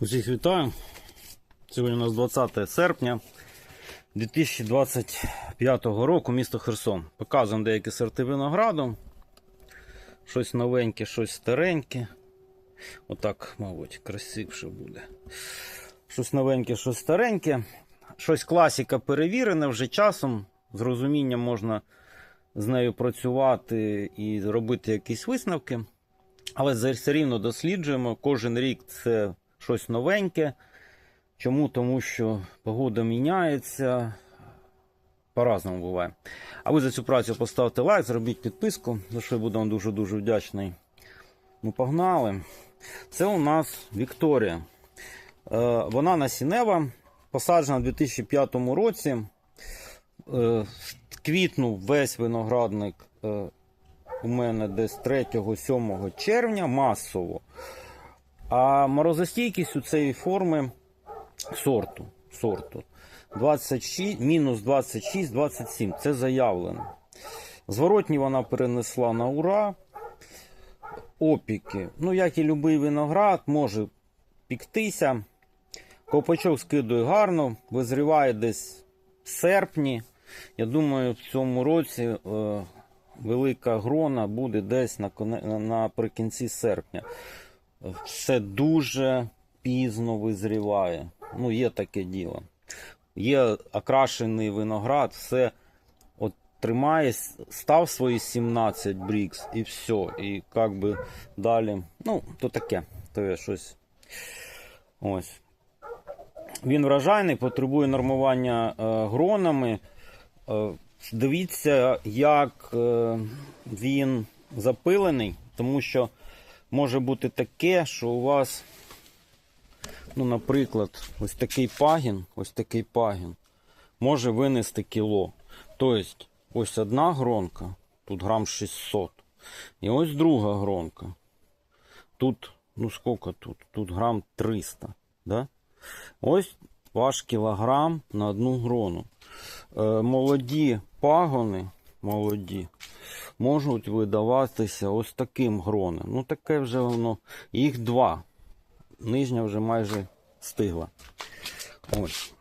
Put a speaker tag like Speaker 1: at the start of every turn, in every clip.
Speaker 1: Усіх вітаю. Сьогодні у нас 20 серпня 2025 року, місто Херсон. Показуємо деякі сорти винограду. Щось новеньке, щось стареньке. Отак, мабуть, красивше буде. Щось новеньке, щось стареньке. Щось класіка перевірене вже часом. З розумінням можна з нею працювати і робити якісь висновки. Але все рівно досліджуємо. Кожен рік це щось новеньке. Чому? Тому що погода міняється. По-разному буває. А ви за цю працю поставте лайк, зробіть підписку, за що я буду вам дуже-дуже вдячний. Ну, погнали. Це у нас Вікторія. Е, вона насінева, посаджена у 2005 році. Е, квітнув весь виноградник е, у мене десь 3-7 червня масово. А морозостійкість у цієї форми сорту. сорту 26, мінус 26-27. Це заявлено. Зворотні вона перенесла на ура. Опіки. Ну, як і будь-який виноград, може піктися. Ковпачок скидує гарно, визріває десь в серпні. Я думаю, в цьому році е, велика грона буде десь на, наприкінці серпня. Все дуже пізно визріває. Ну, є таке діло. Є окрашений виноград, все от тримає, став свої 17 брікс і все. І як би далі. Ну, то таке, то є щось. Ось. Він вражайний, потребує нормування е, гронами. Е, дивіться, як е, він запилений, тому що може бути таке, що у вас, ну, наприклад, ось такий пагін, ось такий пагін може винести кіло. Тобто, ось одна гронка, тут грам 600. І ось друга гронка. Тут, ну скільки тут? Тут грам 300. Да? Ось ваш кілограм на одну грону. Е, молоді пагони, молоді, можуть видаватися ось таким гроном. Ну, таке вже воно. Їх два. Нижня вже майже стигла. Ось.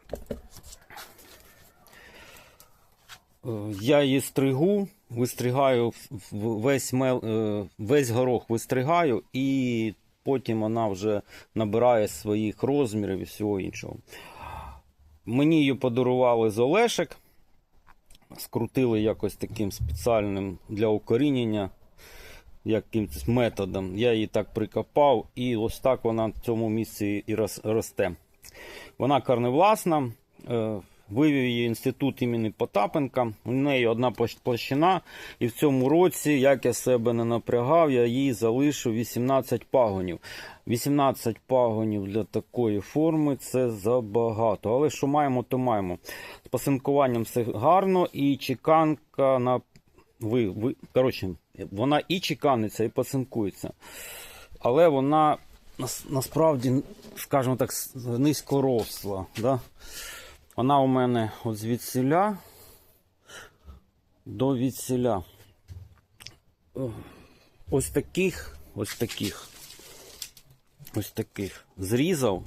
Speaker 1: Е, Я її стригу, вистригаю весь, мел, е, весь горох вистригаю, і потім вона вже набирає своїх розмірів і всього іншого. Мені її подарували з Олешек. Скрутили якось таким спеціальним для укорінення, якимось методом. Я її так прикопав, і ось так вона в цьому місці і рос- росте. Вона корневласна. Вивів її інститут імені Потапенка. У неї одна площина. І в цьому році, як я себе не напрягав, я їй залишив 18 пагонів. 18 пагонів для такої форми це забагато. Але що маємо, то маємо. З пасинкуванням все гарно, і чеканка на ви, ви, коротше, вона і чеканиться, і пасинкується. Але вона насправді, скажімо так, низькоросла. Да? Вона у мене от звідсіля до відсіля. Ось таких, ось таких, ось таких зрізав.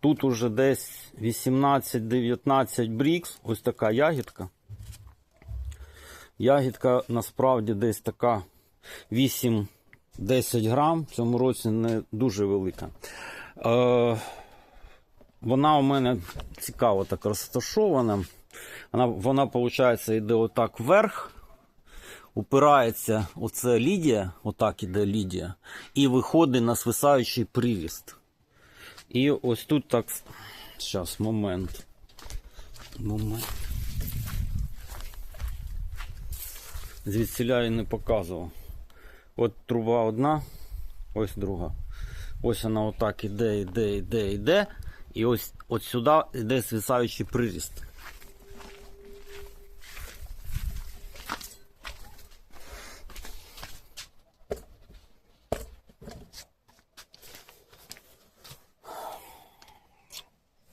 Speaker 1: Тут уже десь 18-19 брікс, ось така ягідка. Ягідка насправді десь така 8-10 грам. В цьому році не дуже велика. Е, вона у мене цікаво так розташована. Вона, вона виходить, йде отак вверх. Упирається оце Лідія, отак іде Лідія, і виходить на свисаючий приріст. І ось тут так. Зараз, момент. Момент. Звідсіля я не показував. От труба одна, ось друга. Ось вона отак іде, іде, іде, іде. І ось от сюди йде свисаючий приріст.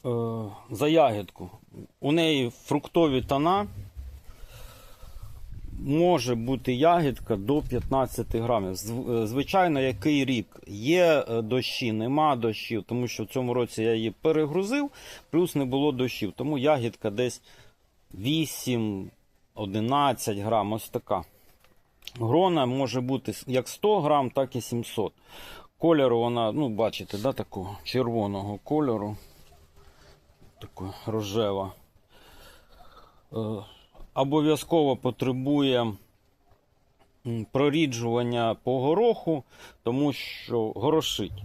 Speaker 1: Е, за ягідку. У неї фруктові тона. Може бути ягідка до 15 грамів. Е, Звичайно, який рік є е, дощі, нема дощів, тому що в цьому році я її перегрузив, плюс не було дощів. Тому ягідка десь 8-11 грам. Ось така. Грона може бути як 100 грам, так і 700. Кольору вона, ну, бачите, да, такого червоного кольору. Така рожева. Обов'язково потребує проріджування по гороху, тому що горошить.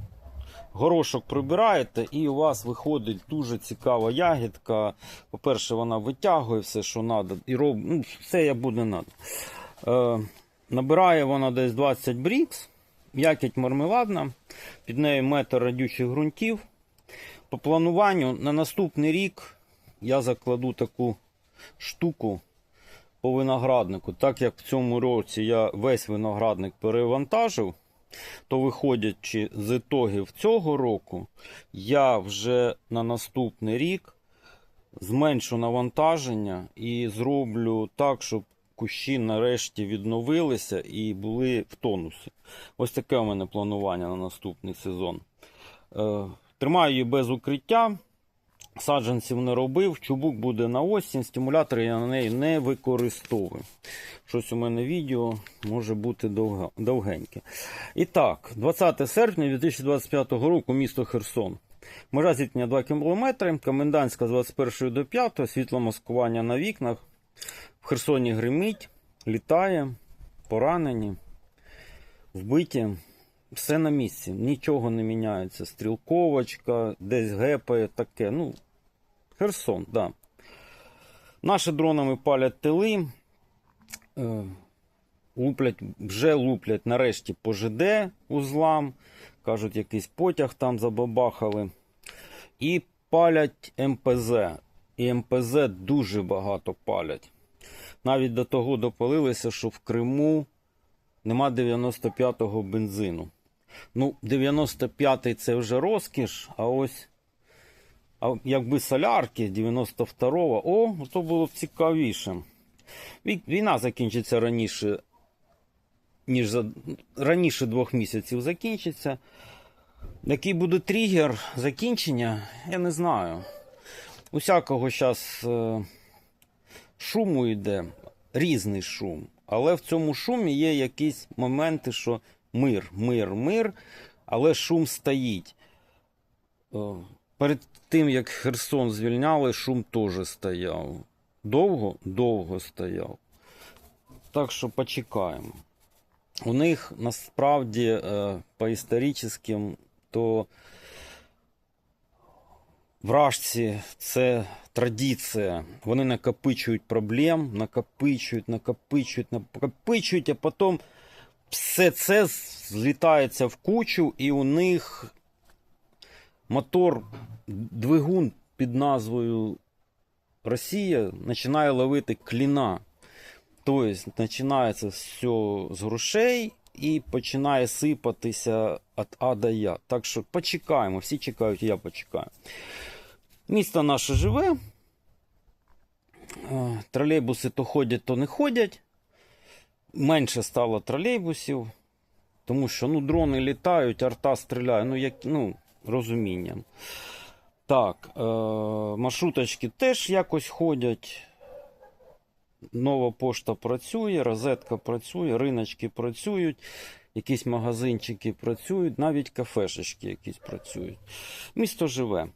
Speaker 1: Горошок прибираєте, і у вас виходить дуже цікава ягідка. По-перше, вона витягує все, що треба, і роб... ну, все як буде треба. Е, набирає вона десь 20 брікс, якіть мармеладна, під нею метр радючих ґрунтів. По плануванню на наступний рік я закладу таку штуку по винограднику. Так як в цьому році я весь виноградник перевантажив, то виходячи з ітогів цього року, я вже на наступний рік зменшу навантаження і зроблю так, щоб кущі нарешті відновилися і були в тонусі. Ось таке у мене планування на наступний сезон. Е, Тримаю її без укриття. Саджанців не робив, чубук буде на осінь, стимулятори я на неї не використовую. Щось у мене відео може бути довгеньке. І так, 20 серпня 2025 року, місто Херсон. Межа зіткнення 2 км, комендантська з 21 до 5, світломаскування на вікнах. В Херсоні гримить, літає, поранені, вбиті. Все на місці, нічого не міняється. Стрілковочка, десь гепає, таке. Ну, Херсон, да. Наші дронами палять тили. Е, луплять, вже луплять нарешті по ЖД узлам. Кажуть, якийсь потяг там забабахали. І палять МПЗ. І МПЗ дуже багато палять. Навіть до того допалилися, що в Криму нема 95-го бензину. Ну, 95-й це вже розкіш, а ось а якби солярки 92-го, о, то було б цікавіше. Війна закінчиться раніше, ніж за раніше двох місяців закінчиться. Який буде тригер закінчення, я не знаю. Усякого зараз шуму йде, різний шум. Але в цьому шумі є якісь моменти, що мир, мир, мир, але шум стоїть. Е, Перед тим, як Херсон звільняли, шум теж стояв. Довго? Довго стояв. Так що почекаємо. У них насправді е, по історичним, то вражці це традиція. Вони накопичують проблем, накопичують, накопичують, накопичують, а потім все це злітається в кучу, і у них мотор, двигун під назвою Росія починає ловити кліна. Тобто починається все з грошей і починає сипатися від А до Я. Так що почекаємо, всі чекають, я почекаю. Місто наше живе. Е, Тролейбуси то ходять, то не ходять. Менше стало тролейбусів, тому що ну, дрони літають, арта стріляє. Ну, як, ну, розумінням. Так, е, маршруточки теж якось ходять. Нова пошта працює, розетка працює, риночки працюють, якісь магазинчики працюють, навіть кафешечки якісь працюють. Місто живе.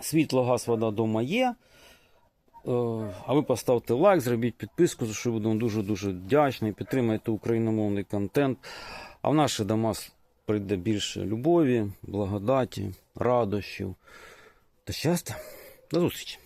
Speaker 1: Світло, газ, вода вдома є. Е, А ви поставте лайк, зробіть підписку, за що будемо дуже-дуже вдячні. Підтримайте україномовний контент. А в наші дома прийде більше любові, благодаті, радощів та щастя. До зустрічі!